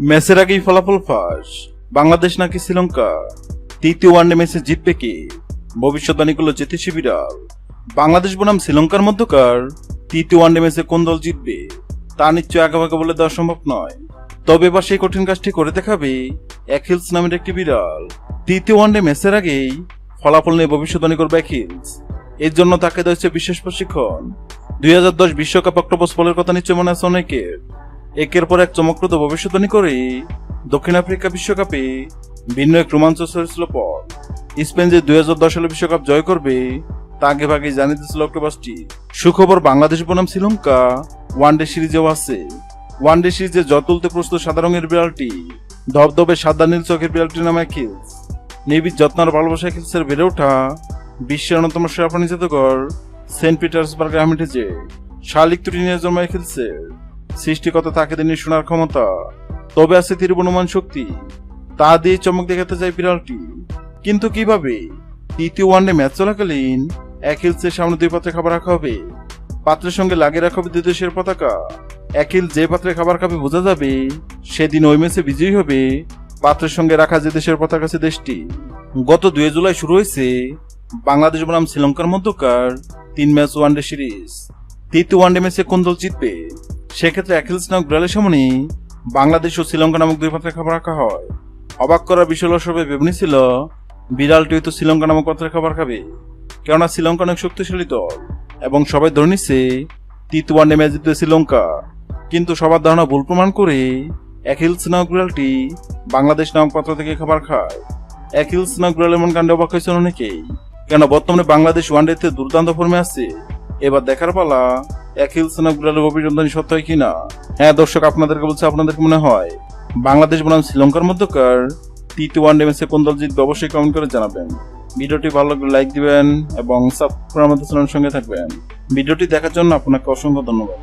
ম্যাচের আগেই ফলাফল ফাঁস। বাংলাদেশ নাকি শ্রীলঙ্কা? তৃতীয় ওয়ানডে ম্যাচে জিতবে কে? ভবিষ্যৎবাণীগুলো জিতেছে বিড়াল। বাংলাদেশ বনাম শ্রীলঙ্কার মধ্যকার। তৃতীয় ওয়ানডে ম্যাচে কোন দল জিতবে? তা নিশ্চয় আগাভাগে বলে দেওয়া সম্ভব নয়। তবে এবার সেই কঠিন কাজটি করে দেখাবে অ্যাখিলস নামের একটি বিড়াল। তৃতীয় ওয়ানডে ম্যাচের আগেই ফলাফল নিয়ে ভবিষ্যৎবাণী করবে অ্যাখিলস এর জন্য তাকে দেওয়া হচ্ছে বিশেষ প্রশিক্ষণ। দুই হাজার দশ বিশ্বকাপ অক্টোবর ফলের কথা নিশ্চয় মনে আছে অনেকের। একের পর এক চমকপ্রদ ভবিষ্যৎবাণী করে। দক্ষিণ আফ্রিকা বিশ্বকাপে ভিন্ন এক রোমাঞ্চ হয়েছিল পর স্পেন যে দুই হাজার দশ সালে বিশ্বকাপ জয় করবে, তা আগে ভাগে জানিয়ে দিয়েছিল অক্টোবাসটি সুখবর, বাংলাদেশ বনাম শ্রীলঙ্কা, ওয়ানডে সিরিজেও আছে। ওয়ানডে সিরিজে জয় তুলতে প্রস্তুত সাদা রঙের বিড়ালটি। ধবধবে সাদা নীল চোখের বিড়ালটির নামে অ্যাকিলস নিবিড় যত্ন আর ভালোবাসা অ্যাকিলসের বেড়ে ওঠা বিশ্বের অন্যতম সেরা জাদুঘর সেন্ট পিটার্সবার্গে হামিটেজে শালিক ত্রুটি নিয়ে জন্ম অ্যাকিলসের সৃষ্টিকতা তাকে তিনি শোনার ক্ষমতা। তবে আছে তীর্বনুমান শক্তি। তা দিয়ে চমক দেখাতে যায় বিড়ালটি। কিন্তু কীভাবে? তৃতীয় ওয়ানডে ম্যাচ চলাকালীন এক হিলসের সামনে দুই পাত্রে খাবার রাখা হবে। পাত্রের সঙ্গে লাগিয়ে রাখা হবে দুই দেশের পতাকা। হিল যে পাত্রে খাবার খাবে বোঝা যাবে, সেদিন ওই ম্যাচে বিজয়ী হবে পাত্রের সঙ্গে রাখা যে দেশের পতাকা সে দেশটি। গত দুই জুলাই শুরু হয়েছে বাংলাদেশ বনাম শ্রীলঙ্কার মধ্যকার তিন ম্যাচ ওয়ানডে সিরিজ। তৃতীয় ওয়ানডে ম্যাচে কোন দল জিতবে? সেক্ষেত্রে অ্যাকিলস নামক বিড়ালের সামনে বাংলাদেশ ও শ্রীলঙ্কা নামক দুই পাত্রে খাবার রাখা হয়। অবাক করার বিষয় হলো, সবাই ভেবে ছিল বিড়ালটি হয়তো শ্রীলঙ্কা নামক পাত্রে খাবার খাবে। কেননা শ্রীলঙ্কা অনেক শক্তিশালী দল এবং সবাই ধরে নিচ্ছে তৃতীয় ওয়ানডে ম্যাচ জিতবে শ্রীলঙ্কা। কিন্তু সবার ধারণা ভুল প্রমাণ করে অ্যাকিলস নামক বিড়ালটি বাংলাদেশ নামক পাত্র থেকে খাবার খায়। অ্যাকিলস নামক বিড়াল এমন কাণ্ডে অবাক হয়েছেন অনেকেই। কেন বর্তমানে বাংলাদেশ ওয়ানডেতে দুর্দান্ত ফর্মে আছে। এবার দেখার পালা অ্যাকিলস নামক বিড়ালের অভিযোগদানি সত্য হয় কিনা? হ্যাঁ দর্শক, আপনাদেরকে বলছে আপনাদের মনে হয়, বাংলাদেশ বনাম শ্রীলঙ্কার মধ্যকার টি টু ওয়ানডে ম্যাচে কোন দল জিতবে, অবশ্যই কমেন্ট করে জানাবেন। ভিডিওটি ভালো লাগলে লাইক দিবেন এবং সাবস্ক্রাইব আমাদের চ্যানেলের সঙ্গে থাকবেন। ভিডিওটি দেখার জন্য আপনাকে অসংখ্য ধন্যবাদ।